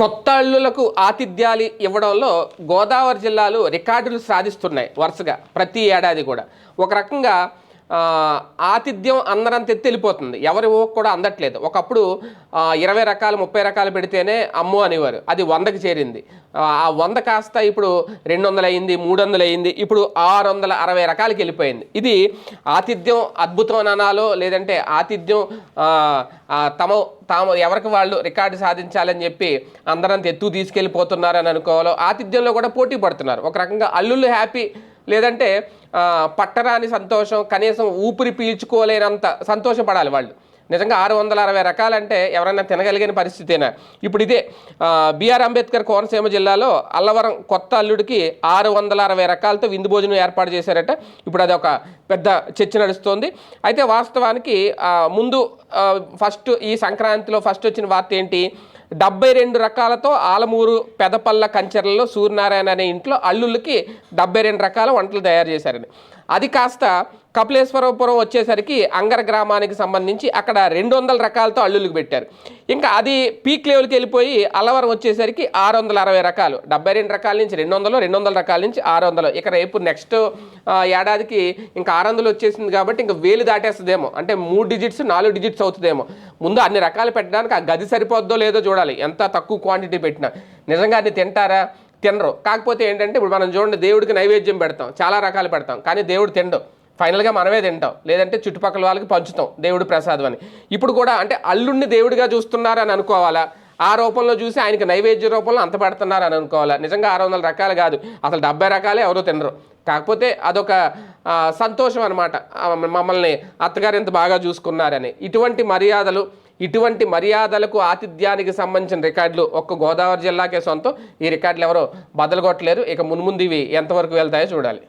కొత్త అల్లులకు ఆతిథ్యాలు ఇవ్వడంలో గోదావరి జిల్లాలు రికార్డులు సాధిస్తున్నాయి వరుసగా ప్రతి ఏడాది కూడా. ఒక రకంగా ఆతిథ్యం అందరంత ఎత్తి వెళ్ళిపోతుంది. ఎవరి ఊహకు కూడా అందట్లేదు. ఒకప్పుడు ఇరవై రకాలు ముప్పై రకాలు పెడితేనే అమ్ము అనేవారు. అది వందకి చేరింది. ఆ వంద కాస్త ఇప్పుడు రెండు వందలు అయింది మూడు వందలు అయింది ఇప్పుడు ఆరు వందల అరవై రకాలకి వెళ్ళిపోయింది. ఇది ఆతిథ్యం అద్భుతం అని అనాలో లేదంటే ఆతిథ్యం తమ తాము ఎవరికి వాళ్ళు రికార్డు సాధించాలని చెప్పి అందరంత ఎత్తు తీసుకెళ్ళిపోతున్నారని అనుకోవాలో ఆతిథ్యంలో కూడా పోటీ పడుతున్నారు. ఒక రకంగా అల్లుళ్ళు హ్యాపీ లేదంటే పట్టరాని సంతోషం కనీసం ఊపిరి పీల్చుకోలేనంత సంతోషపడాలి వాళ్ళు. నిజంగా ఆరు వందల అరవై రకాలంటే ఎవరైనా తినగలిగిన పరిస్థితేనా? ఇప్పుడు ఇదే బీఆర్ అంబేద్కర్ కోనసీమ జిల్లాలో అల్లవరం కొత్త అల్లుడికి ఆరు వందల అరవై రకాలతో విందు భోజనం ఏర్పాటు చేశారట. ఇప్పుడు అది ఒక పెద్ద చర్చ నడుస్తోంది. అయితే వాస్తవానికి ముందు ఫస్ట్ ఈ సంక్రాంతిలో ఫస్ట్ వచ్చిన వార్త ఏంటి? డెబ్బై రెండు రకాలతో ఆలమూరు పెదపల్ల కంచెరలో సూర్యనారాయణ అనే ఇంట్లో అల్లుళ్ళకి డెబ్బై రెండు రకాల వంటలు తయారు చేశారండి. అది కాస్త కపిలేశ్వరపురం వచ్చేసరికి అంగర గ్రామానికి సంబంధించి అక్కడ రెండు వందల రకాలతో అల్లులకు పెట్టారు. ఇంకా అది పీక్ లెవెల్కి వెళ్ళిపోయి అల్లవరం వచ్చేసరికి ఆరు వందల అరవై రకాలు. డెబ్బై రెండు రకాల నుంచి రెండు వందలు రెండు వందల రకాల నుంచి ఆరు వందలు ఇక రేపు నెక్స్ట్ ఏడాదికి ఇంకా ఆరు వందలు వచ్చేసింది కాబట్టి ఇంకా వేలు దాటేస్తుందేమో. అంటే మూడు డిజిట్స్ నాలుగు డిజిట్స్ అవుతుందేమో. ముందు అన్ని రకాలు పెట్టడానికి ఆ గది సరిపోద్దో లేదో చూడాలి. ఎంత తక్కువ క్వాంటిటీ పెట్టినా. నిజంగా అది తింటారా? తినరు. కాకపోతే ఏంటంటే ఇప్పుడు మనం చూడండి దేవుడికి నైవేద్యం పెడతాం చాలా రకాలు పెడతాం కానీ దేవుడు తినడు ఫైనల్గా మనమే తింటాం. లేదంటే చుట్టుపక్కల వాళ్ళకి పంచుతాం దేవుడు ప్రసాదం అని. ఇప్పుడు కూడా అంటే అల్లుడిని దేవుడిగా చూస్తున్నారని అనుకోవాలా? ఆ రూపంలో చూసి ఆయనకి నైవేద్య రూపంలో అంత పెడుతున్నారు అని అనుకోవాలా? నిజంగా ఆరు వందల రకాలు కాదు. అసలు డెబ్బై రకాలే ఎవరో తినరు. కాకపోతే అదొక సంతోషం అనమాట మమ్మల్ని అత్తగారు ఎంత బాగా చూసుకున్నారని. ఇటువంటి మర్యాదలు ఇటువంటి మర్యాదలకు ఆతిథ్యానికి సంబంధించిన రికార్డులు ఒక్క గోదావరి జిల్లాకే సొంతం. ఈ రికార్డులు ఎవరో బదలగొట్టలేరు. ఇక మున్ముందు ఇవి ఎంతవరకు వెళ్తాయో చూడాలి.